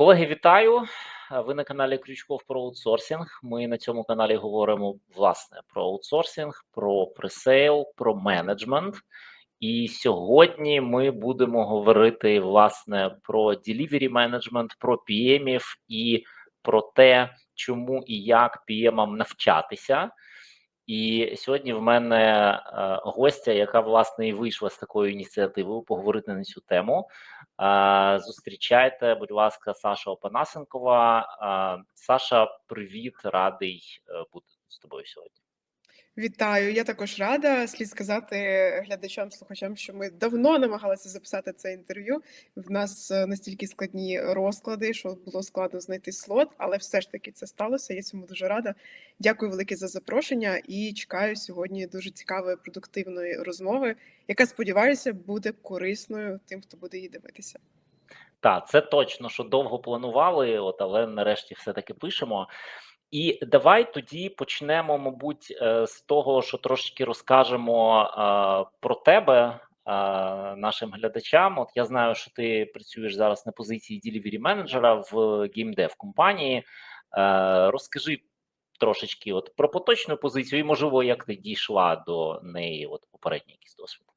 Колеги, вітаю! Ви на каналі Крючков про аутсорсинг. Ми на цьому каналі говоримо власне про аутсорсинг, про пресейл, про менеджмент. І сьогодні ми будемо говорити власне про delivery менеджмент, про PM і про те, чому і як PM навчатися. І сьогодні в мене е, гостя, яка власне і вийшла з такою ініціативою поговорити на цю тему. Зустрічайте, будь ласка, Саша Опанасенкова. Саша, привіт, радий е, бути з тобою сьогодні. Вітаю, я також рада. Слід сказати глядачам, слухачам, що ми давно намагалися записати це інтерв'ю. В нас е, настільки складні розклади, що було складно знайти слот, але все ж таки це сталося. Я цьому дуже рада. Дякую велике за запрошення і чекаю сьогодні дуже цікавої, продуктивної розмови, яка сподіваюся буде корисною тим, хто буде її дивитися. Так, це точно, що довго планували, от але нарешті все-таки пишемо. І давай тоді почнемо, мабуть, е, з того, що трошки розкажемо е, про тебе е, нашим глядачам. От я знаю, що ти працюєш зараз на позиції delivery менеджера в геймдев компанії. Розкажи трошечки от про поточну позицію, і можливо, як ти дійшла до неї, от попередній якийсь досвід.